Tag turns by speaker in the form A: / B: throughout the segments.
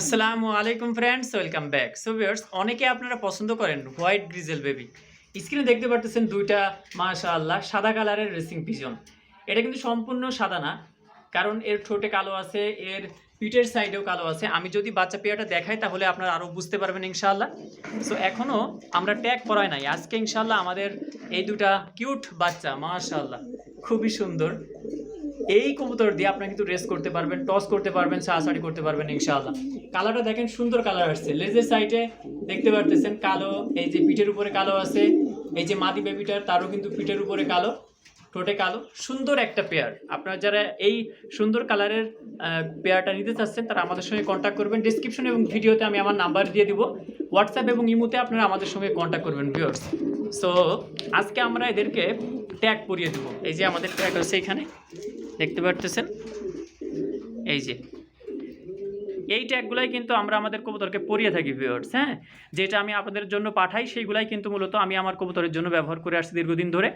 A: আসসালামু আলাইকুম friends welcome back so viewers অনেকে আপনারা পছন্দ করেন হোয়াইট গ্রিজেল বেবি স্ক্রিনে দেখতে পারতেছেন দুইটা, মাশাআল্লাহ, সাদা কালারের রেসিং পিজন এটা কিন্তু সম্পূর্ণ সাদা না, কারণ এর ঠোঁটে কালো আছে, এর পিঠের সাইডেও কালো আছে। আমি যদি বাচ্চা পেয়ারটা দেখাই, তাহলে আপনারা আরও বুঝতে পারবেন ইনশাআল্লাহ। সো এখনও আমরা ট্যাগ করাই নাই। আজকে ইনশাআল্লাহ আমাদের এই দুটা কিউট বাচ্চা, মাশাআল্লাহ, খুবই সুন্দর। এই কবুতর দিয়ে আপনারা কিন্তু রেস করতে পারবেন টস করতে পারবেন সাহাসারি করতে পারবেন, ইনশাআল্লাহ। কালারটা দেখেন, সুন্দর কালার আসছে। লেজের সাইডে দেখতে পারতেছেন, কালো, এই যে পিঠের উপরে কালো আছে, এই যে মাদি বেবিটার তারও কিন্তু পিঠের উপরে কালো, ঠোঁটে কালো। সুন্দর একটা পেয়ার আপনারা যারা এই সুন্দর কালারের পেয়ারটা নিতে চাচ্ছেন, তারা আমাদের সঙ্গে কন্ট্যাক্ট করবেন। ডিসক্রিপশন এবং ভিডিওতে আমি আমার নাম্বার দিয়ে দিব। হোয়াটসঅ্যাপ এবং ইমোতে আপনারা আমাদের সঙ্গে কন্ট্যাক্ট করবেন ভিউয়ার্স সো আজকে আমরা এদেরকে ট্যাগ পরিয়ে দেবো। এই যে আমাদের ট্যাগ আছে এখানে। দেখতে পারতেছেন? এই যে। এই ট্যাগগুলাই কিন্তু আমরা আমাদের কবুতরকে পরিয়ে থাকি ভিউয়ার্স হ্যাঁ? যেটা আমি আপনাদের জন্য পাঠাই, সেইগুলাই কিন্তু মূলত আমি আমার কবুতরের জন্য ব্যবহার করে আসছি দীর্ঘদিন ধরে।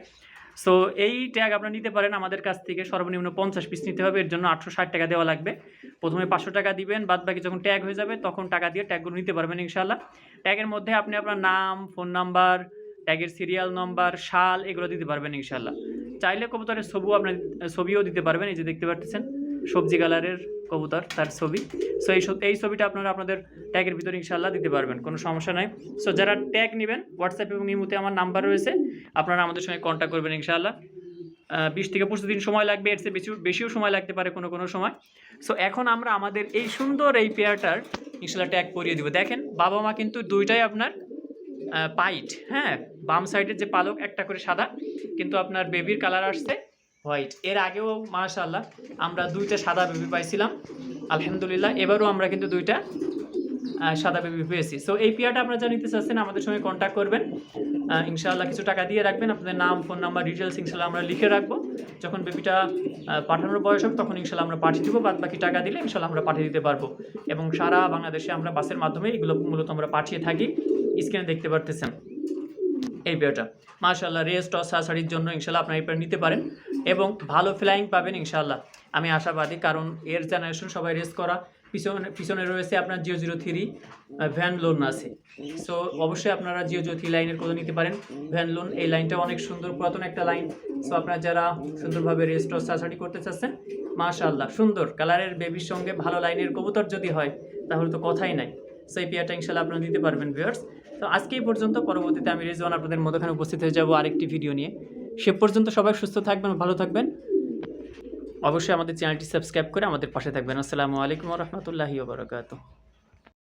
A: সো এই ট্যাগ আপনারা নিতে পারেন আমাদের কাছ থেকে সর্বনিম্ন পঞ্চাশ পিস নিতে হবে। এর জন্য আটশো ষাট টাকা দেওয়া লাগবে। প্রথমে পাঁচশো টাকা দিবেন বাদ বাকি যখন ট্যাগ হয়ে যাবে, তখন টাকা দিয়ে ট্যাগগুলো নিতে পারবেন ইনশাল্লাহ ট্যাগের মধ্যে আপনি আপনার নাম ফোন নাম্বার ট্যাগের সিরিয়াল নম্বর শাল, এগুলো দিতে পারবেন ইনশাল্লাহ চাইলে কবুতরের ছবিও আপনার, ছবিও দিতে পারবেন। এই যে দেখতে পাচ্ছেন সবজি কালারের কবুতর, তার ছবি। সো এই এই ছবিটা আপনারা আপনাদের ট্যাগের ভিতরে ইনশাল্লাহ দিতে পারবেন, কোনো সমস্যা নাই। সো যারা ট্যাগ নেবেন হোয়াটসঅ্যাপ এবং ইমুতে আমার নাম্বার রয়েছে, আপনারা আমাদের সঙ্গে কন্ট্যাক্ট করবেন ইনশাল্লাহ বিশ থেকে পঁচিশ দিন সময় লাগবে, এর চেয়ে বেশি বেশিও সময় লাগতে পারে কোনো কোনো সময়। সো এখন আমরা আমাদের এই সুন্দর এই পেয়ারটার ইনশাল্লাহ ট্যাগ করিয়ে দিব। দেখেন বাবা মা কিন্তু দুইটাই আপনার পাইট হ্যাঁ? বাম সাইডের যে পালক, একটা করে সাদা, কিন্তু আপনার বেবির কালার আসছে হোয়াইট এর আগেও মাশাল্লাহ আমরা দুইটা সাদা বেবি পাইছিলাম। আলহামদুলিল্লাহ, এবারও আমরা কিন্তু দুইটা সাদা বেবি পেয়েছি। সো এই পেয়ারটা আপনারা যা নিতে চাচ্ছেন, আমাদের সঙ্গে কন্ট্যাক্ট করবেন। ইনশাআল্লাহ কিছু টাকা দিয়ে রাখবেন। আপনাদের নাম ফোন নাম্বার ডিটেলস ইনশাল্লাহ আমরা লিখে রাখব। যখন বেবিটা পাঠানোর বয়স হবে, তখন ইনশাল্লাহ আমরা পাঠিয়ে দেবো। বাদ বাকি টাকা দিলে ইনশাল্লাহ আমরা পাঠিয়ে দিতে পারব। এবং সারা বাংলাদেশে আমরা বাসের মাধ্যমে এগুলো মূলত আমরা পাঠিয়ে থাকি। স্ক্রিনে দেখতে পারতেছেন। এই পেয়ারটা মাশাল্লাহ রেস, টস, সাসারির জন্য ইনশাল্লাহ আপনারা এই পেয়ার নিতে পারেন এবং ভালো ফ্লাইং পাবেন ইনশাল্লাহ আমি আশাবাদী, কারণ এর জেনারেশন সবাই রেস করা, পিছনে পিছনে রয়েছে আপনার জিও জিরো থ্রি ভ্যান লোন আছে। সো অবশ্যই আপনারা জিও জিরো থ্রি লাইনের কোথাও নিতে পারেন। ভ্যান লোন এই লাইনটা অনেক সুন্দর, পুরাতন একটা লাইন সো আপনারা যারা সুন্দরভাবে রেস টস, সাসারি করতে চাচ্ছেন মাশাল্লাহ সুন্দর। কালারের বেবির সঙ্গে ভালো লাইনের কবুতর যদি হয়, তাহলে তো কথাই নাই। সো এই পেয়ারটা ইনশাল্লাহ আপনারা দিতে পারবেন ভিউয়ার্স তো আজকে এই পর্যন্ত, পরবর্তীতে আমি রেজওয়ান আপনাদের মধ্যখানে উপস্থিত হয়ে যাব আরেকটি ভিডিও নিয়ে। সে পর্যন্ত সবাই সুস্থ থাকবেন ভালো থাকবেন। অবশ্যই আমাদের চ্যানেলটি সাবস্ক্রাইব করে আমাদের পাশে থাকবেন। আসসালামু আলাইকুম রহমতুল্লাহি বারকাত